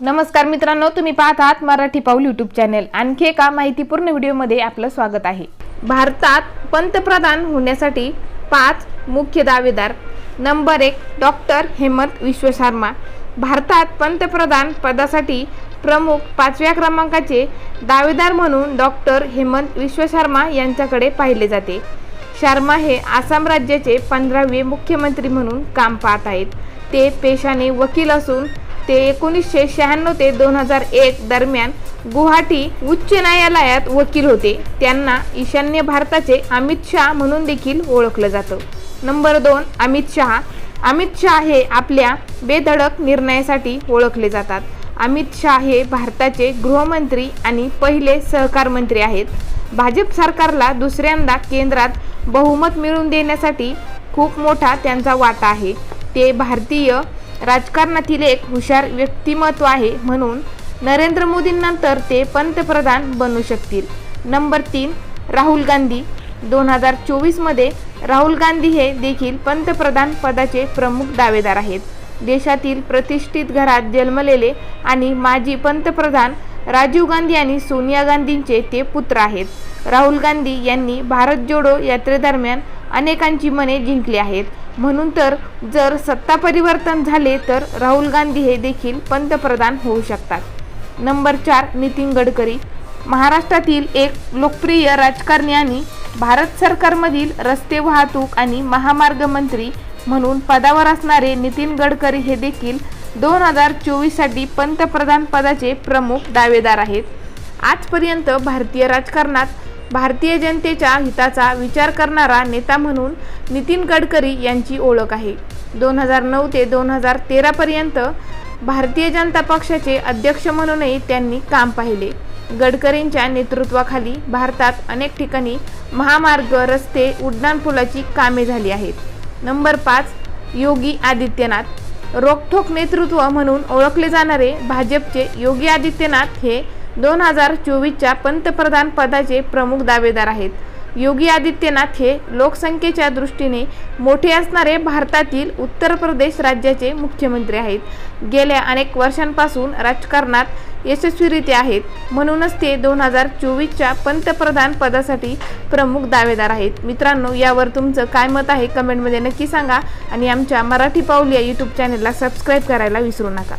नमस्कार मित्रांनो तुम्ही पाहत आहात मराठी पाऊल यूट्यूब चॅनेल आणखी एका माहितीपूर्ण व्हिडिओमध्ये आपलं स्वागत आहे. भारतात पंतप्रधान होण्यासाठी पाच मुख्य दावेदार. नंबर एक डॉक्टर हेमंत विश्वशर्मा भारतात पंतप्रधान पदासाठी प्रमुख पाचव्या क्रमांकाचे दावेदार म्हणून डॉक्टर हेमंत विश्वशर्मा यांच्याकडे पाहिले जाते. शर्मा हे आसाम राज्याचे पंधरावे मुख्यमंत्री म्हणून काम पाहत आहेत. ते पेशाने वकील असून ते एकोणीसशे शहाण्णव ते दोन हजार एक दरम्यान गुवाहाटी उच्च न्यायालयात वकील होते. त्यांना ईशान्य भारताचे अमित शहा म्हणून देखील ओळखलं जातं. नंबर दोन अमित शहा. अमित शहा हे आपल्या बेधडक निर्णयासाठी ओळखले जातात. अमित शहा हे भारताचे गृहमंत्री आणि पहिले सहकार मंत्री आहेत. भाजप सरकारला दुसऱ्यांदा केंद्रात बहुमत मिळवून देण्यासाठी खूप मोठा त्यांचा वाटा आहे. ते भारतीय राजकारणातील एक हुशार व्यक्तिमत्व आहे म्हणून नरेंद्र मोदींनंतर ते पंतप्रधान बनू शकतील. नंबर तीन राहुल गांधी. दोन हजार चोवीसमध्ये राहुल गांधी हे देखील पंतप्रधान पदाचे प्रमुख दावेदार आहेत. देशातील प्रतिष्ठित घरात जन्मलेले आणि माजी पंतप्रधान राजीव गांधी आणि सोनिया गांधींचे ते पुत्र आहेत. राहुल गांधी यांनी भारत जोडो यात्रेदरम्यान अनेकांची मने जिंकली आहेत. म्हणून तर जर सत्ता परिवर्तन झाले तर राहुल गांधी हे देखील पंतप्रधान होऊ शकतात. नंबर चार नितीन गडकरी. महाराष्ट्रातील एक लोकप्रिय राजकारणी आणि भारत सरकारमधील रस्ते वाहतूक आणि महामार्ग मंत्री म्हणून पदावर असणारे नितीन गडकरी हे देखील दोन हजार चोवीससाठी पंतप्रधान पदाचे प्रमुख दावेदार आहेत. आजपर्यंत भारतीय राजकारणात भारतीय जनतेच्या हिताचा विचार करणारा नेता म्हणून नितीन गडकरी यांची ओळख आहे. दोन हजार नऊ ते दोन हजार तेरापर्यंत भारतीय जनता पक्षाचे अध्यक्ष म्हणूनही त्यांनी काम पाहिले. गडकरींच्या नेतृत्वाखाली भारतात अनेक ठिकाणी महामार्ग रस्ते उड्डाणपुलाची कामे झाली आहेत. नंबर पाच योगी आदित्यनाथ. रोखोक नेतृत्व म्हणून ओळखले जाणारे भाजपचे योगी आदित्यनाथ हे दोन हजार चोवीसच्या पंतप्रधान पदाचे प्रमुख दावेदार आहेत. योगी आदित्यनाथ हे लोकसंख्येच्या दृष्टीने मोठे असणारे भारतातील उत्तर प्रदेश राज्याचे मुख्यमंत्री आहेत. गेल्या अनेक वर्षांपासून राजकारणात यशस्वीरित्या आहेत. म्हणूनच ते दोन हजार चोवीसच्या पंतप्रधान पदासाठी प्रमुख दावेदार आहेत. मित्रांनो यावर तुमचं काय मत आहे? कमेंटमध्ये नक्की सांगा आणि आमच्या मराठी पाऊल या यूट्यूब चॅनलला सबस्क्राईब करायला विसरू नका.